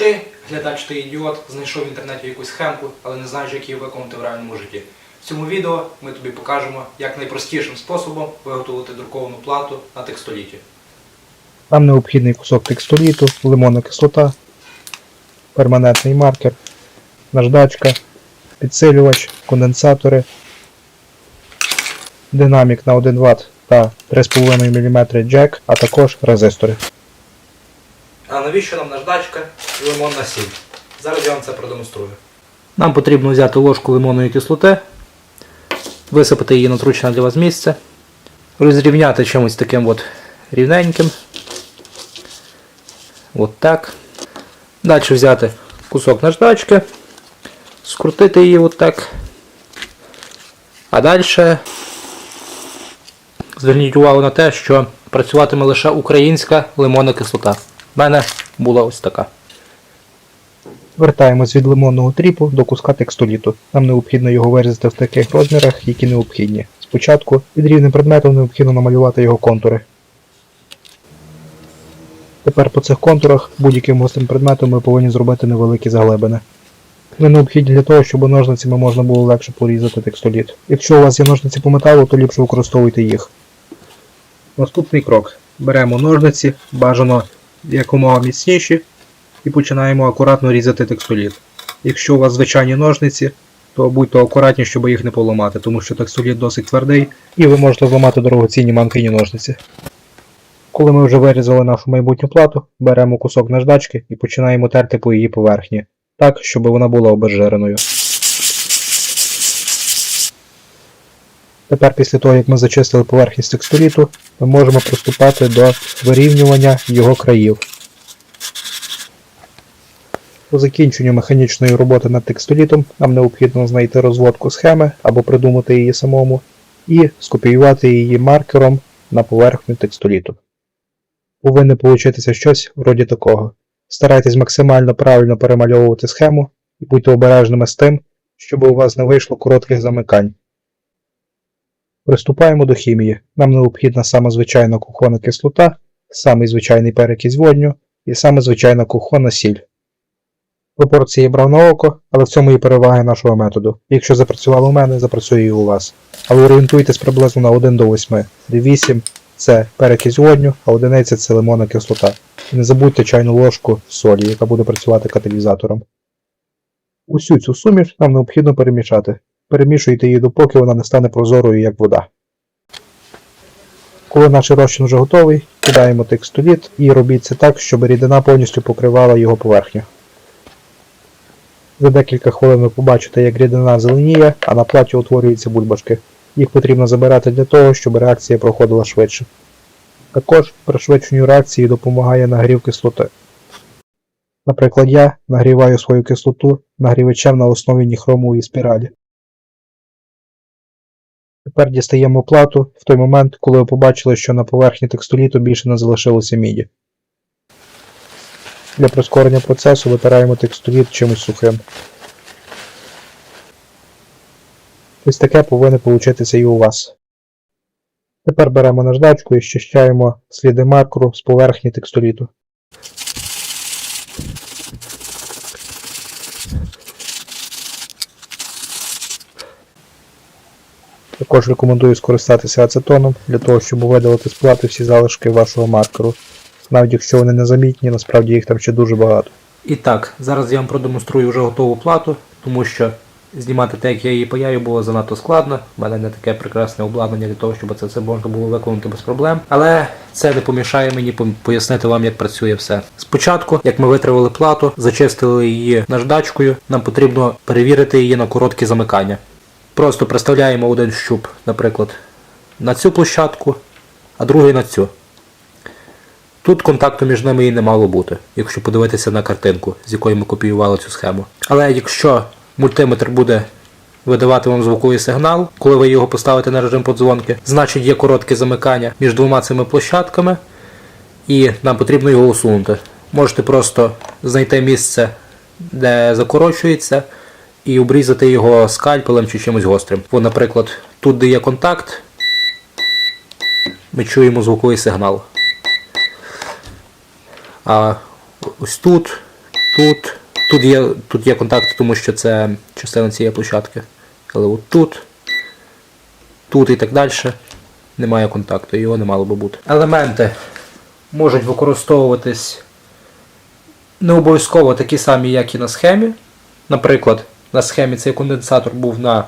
Ти, глядач, ти ідіот, знайшов в інтернеті якусь схемку, але не знаєш, як її виконати в реальному житті. В цьому відео ми тобі покажемо, як найпростішим способом виготовити друковану плату на текстоліті. Нам необхідний кусок текстоліту, лимонна кислота, перманентний маркер, наждачка, підсилювач, конденсатори, динамік на 1 Вт та 3,5 мм джек, а також резистори. А навіщо нам наждачка і лимонна сіль? Зараз я вам це продемонструю. Нам потрібно взяти ложку лимонної кислоти, висипати її на зручне для вас місце, розрівняти чимось таким от рівненьким. От так. Далі взяти кусок наждачки, скрутити її от так. А далі зверніть увагу на те, що працюватиме лише українська лимонна кислота. У мене була ось така. Вертаємось від лимонного тріпу до куска текстоліту. Нам необхідно його вирізати в таких розмірах, які необхідні. Спочатку під рівним предметом необхідно намалювати його контури. Тепер по цих контурах будь-яким гострим предметом ми повинні зробити невеликі заглибини. Вони необхідні для того, щоб ножницями можна було легше порізати текстоліт. Якщо у вас є ножниці по металу, то ліпше використовуйте їх. Наступний крок. Беремо ножниці, бажано якомога міцніші, і починаємо акуратно різати текстоліт. Якщо у вас звичайні ножниці, то будьте акуратні, щоб їх не поламати, тому що текстоліт досить твердий і ви можете зламати дорогоцінні мамкині ножниці. Коли ми вже вирізали нашу майбутню плату, беремо кусок наждачки і починаємо терти по її поверхні, так, щоб вона була обезжиреною. Тепер після того, як ми зачистили поверхність текстоліту, ми можемо приступати до вирівнювання його країв. По закінченню механічної роботи над текстолітом нам необхідно знайти розводку схеми або придумати її самому і скопіювати її маркером на поверхню текстоліту. Повинно получитися щось вроді такого. Старайтесь максимально правильно перемальовувати схему і будьте обережними з тим, щоб у вас не вийшло коротких замикань. Приступаємо до хімії. Нам необхідна саме звичайна кухонна кислота, самий звичайний перекись водню і саме звичайна кухонна сіль. Пропорції брав на око, але в цьому і перевага нашого методу. Якщо запрацювало у мене, запрацює і у вас. Але орієнтуйтесь приблизно на 1 до 8, де 8 це перекись водню, а одиниця це лимонна кислота. І не забудьте чайну ложку солі, яка буде працювати каталізатором. Усю цю суміш нам необхідно перемішати. Перемішуйте її допоки вона не стане прозорою, як вода. Коли наш розчин вже готовий, кидаємо текстоліт і робіть це так, щоб рідина повністю покривала його поверхню. За декілька хвилин ви побачите, як рідина зеленіє, а на платі утворюються бульбашки. Їх потрібно забирати для того, щоб реакція проходила швидше. Також пришвидшенню реакції допомагає нагрів кислоти. Наприклад, я нагріваю свою кислоту нагрівачем на основі ніхромової спіралі. Тепер дістаємо плату в той момент, коли ви побачили, що на поверхні текстоліту більше не залишилося міді. Для прискорення процесу витираємо текстоліт чимось сухим. Ось таке повинно получитися і у вас. Тепер беремо наждачку і щищаємо сліди маркеру з поверхні текстоліту. Також рекомендую скористатися ацетоном для того, щоб видалити з плати всі залишки вашого маркеру. Навіть якщо вони незамітні, насправді їх там ще дуже багато. І так, зараз я вам продемонструю вже готову плату, тому що знімати те, як я її паяю, було занадто складно. У мене не таке прекрасне обладнання для того, щоб це все можна було виконати без проблем. Але це не помішає мені пояснити вам, як працює все. Спочатку, як ми витравили плату, зачистили її наждачкою, нам потрібно перевірити її на короткі замикання. Просто приставляємо один щуп, наприклад, на цю площадку, а другий на цю. Тут контакту між ними і не мало бути, якщо подивитися на картинку, з якої ми копіювали цю схему. Але якщо мультиметр буде видавати вам звуковий сигнал, коли ви його поставите на режим подзвонки, значить є коротке замикання між двома цими площадками, і нам потрібно його усунути. Можете просто знайти місце, де закорочується, і обрізати його скальпелем чи чимось гострим. Бо, наприклад, тут, де є контакт, ми чуємо звуковий сигнал. А ось тут тут. Тут є, тут є контакти, тому що це частина цієї площадки. Але от тут, тут і так далі немає контакту, його не мало би бути. Елементи можуть використовуватись не обов'язково такі самі, як і на схемі. Наприклад, на схемі цей конденсатор був на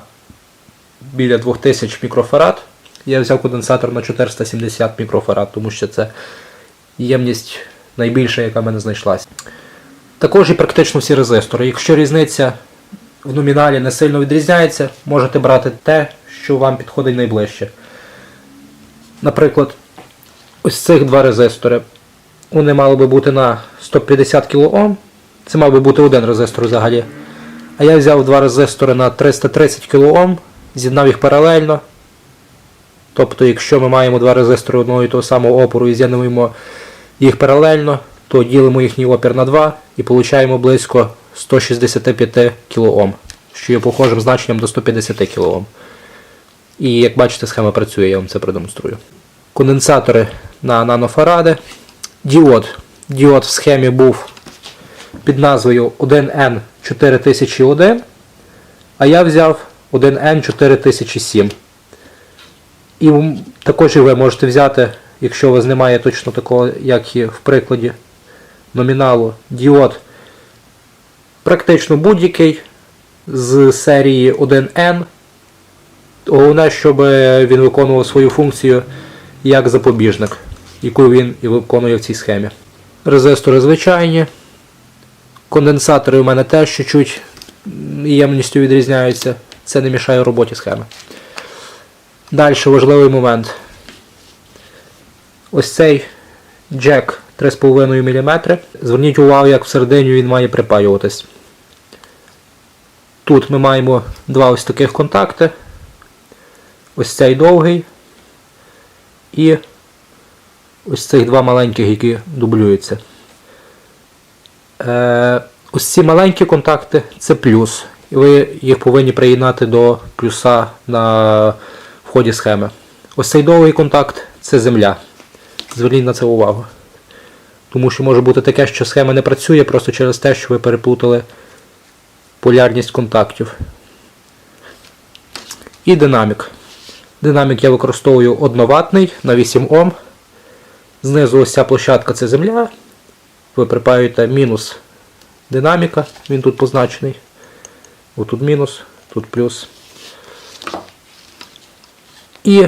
біля 2000 мікрофарад. Я взяв конденсатор на 470 мікрофарад, тому що це ємність найбільша, яка в мене знайшлася. Також і практично всі резистори. Якщо різниця в номіналі не сильно відрізняється, можете брати те, що вам підходить найближче. Наприклад, ось цих два резистори. Вони мали би бути на 150 кОм. Це мав би бути один резистор взагалі. А я взяв два резистори на 330 кОм, з'єднав їх паралельно. Тобто, якщо ми маємо два резистори одного і того самого опору і з'єднуємо їх паралельно, то ділимо їхній опір на 2 і получаємо близько 165 кОм, що є похожим значенням до 150 кОм. І як бачите, схема працює, я вам це продемонструю. Конденсатори на нанофаради. Діод. Діод в схемі був під назвою 1N4001, а я взяв 1N4007. І також і ви можете взяти, якщо у вас немає точно такого, як і в прикладі номіналу, діод практично будь-який з серії 1N. Головне, щоб він виконував свою функцію як запобіжник, яку він і виконує в цій схемі. Резистори звичайні. Конденсатори у мене теж чуть-чуть ємністю відрізняються. Це не мішає роботі схеми. Далі важливий момент. Ось цей джек 3,5 мм. Зверніть увагу, як всередині він має припаюватись. Тут ми маємо два ось таких контакти. Ось цей довгий. І ось цих два маленьких, які дублюються. Е, ось ці маленькі контакти це плюс. І ви їх повинні приєднати до плюса на вході схеми. Ось цей довгий контакт це земля. Зверніть на це увагу. Тому що може бути таке, що схема не працює просто через те, що ви переплутали полярність контактів. І динамік. Динамік я використовую 1 ватний на 8 Ом. Знизу ось ця площадка це земля. Ви припаюєте мінус динаміка, він тут позначений. Отут мінус, тут плюс. І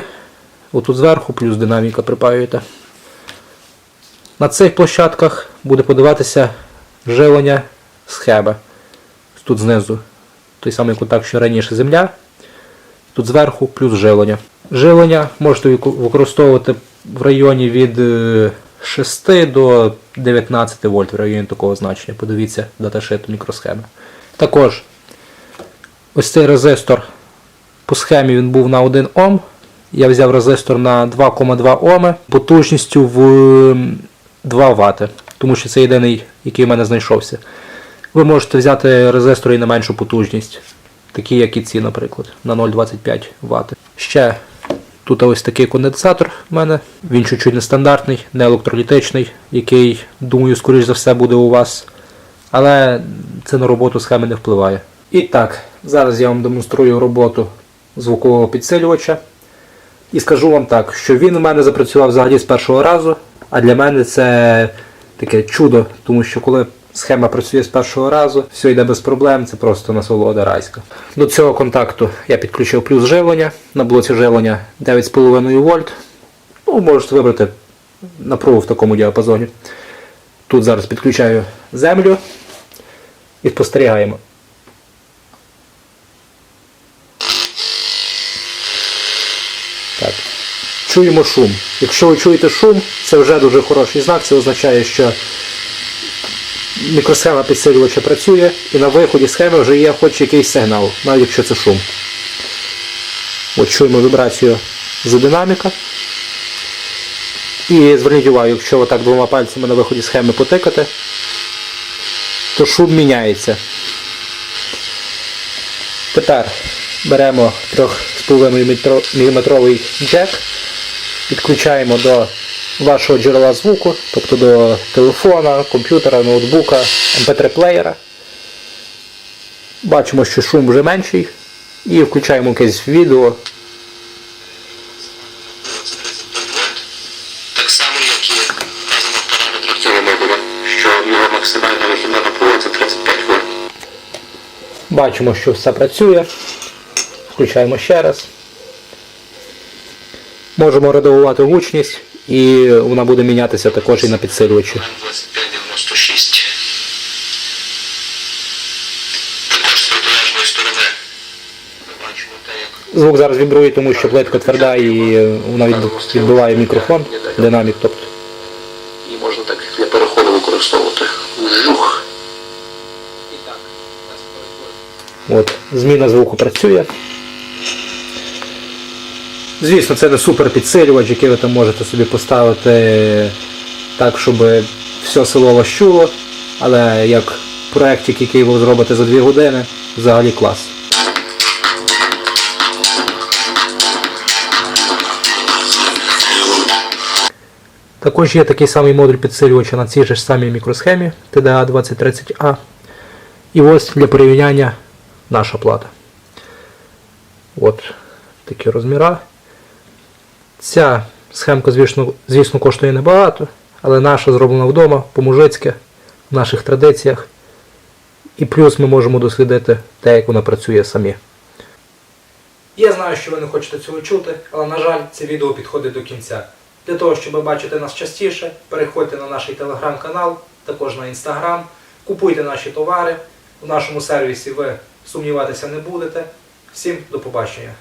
отут зверху плюс динаміка припаюєте. На цих площадках буде подаватися живлення схеми. Тут знизу той самий контакт, що раніше земля. Тут зверху плюс живлення. Живлення можете використовувати в районі від е, 6 до 19 вольт в районі такого значення. Подивіться даташит мікросхеми. Також ось цей резистор по схемі він був на 1 Ом. Я взяв резистор на 2,2 Оми потужністю в 2 Вт, тому що це єдиний, який в мене знайшовся. Ви можете взяти резистори і на меншу потужність, такі як і ці, наприклад, на 0,25 Вт. Ще тут ось такий конденсатор в мене. Він чуть-чуть нестандартний, не електролітичний, який, думаю, скоріш за все буде у вас. Але це на роботу схеми не впливає. І так, зараз я вам демонструю роботу звукового підсилювача. І скажу вам так, що він у мене запрацював взагалі з першого разу, а для мене це таке чудо, тому що коли схема працює з першого разу, все йде без проблем, це просто насолода райська. До цього контакту я підключив плюс живлення, на блоці живлення 9,5 вольт. Ну, можете вибрати напругу в такому діапазоні. Тут зараз підключаю землю і спостерігаємо. Так. Чуємо шум. Якщо ви чуєте шум, це вже дуже хороший знак. Це означає, що мікросхема підсилювача працює і на виході схеми вже є хоч якийсь сигнал, навіть якщо це шум. От чуємо вібрацію з динаміка. І зверніть увагу, якщо отак двома пальцями на виході схеми потикати, то шум міняється. Тепер беремо 3,5 мм джек, підключаємо до вашого джерела звуку, тобто до телефона, комп'ютера, ноутбука, mp3-плеєра. Бачимо, що шум вже менший. І включаємо якесь відео. Так само, як і вказано в параметрах цього модуля, що його максимальна вихідна напруга це 35 вольт. Бачимо, що все працює. Включаємо ще раз. Можемо редагувати гучність і вона буде мінятися також і на підсилювачі. М2596. Також з протилежної сторони ми бачимо те, як Звук зараз вібрує, тому що плитка тверда і вона відбиває мікрофон, динамік. Тобто. і можна так для переходу використовувати. Жух. От, зміна звуку працює. Звісно, це не супер підсилювач, який ви там можете собі поставити так, щоб все село вас чуло. Але як проєктик, який ви зробите за 2 години, взагалі клас. Також є такий самий модуль підсилювача на цій же ж самій мікросхемі TDA 2030A. І ось для порівняння наша плата. От такі розміра. Ця схемка, звісно, звісно, коштує небагато, але наша зроблена вдома, по-мужицьки, в наших традиціях. І плюс ми можемо дослідити те, як вона працює самі. Я знаю, що ви не хочете цього чути, але на жаль, це відео підходить до кінця. Для того, щоб бачити нас частіше, переходьте на наш телеграм-канал, також на інстаграм, купуйте наші товари. У нашому сервісі ви сумніватися не будете. Всім до побачення.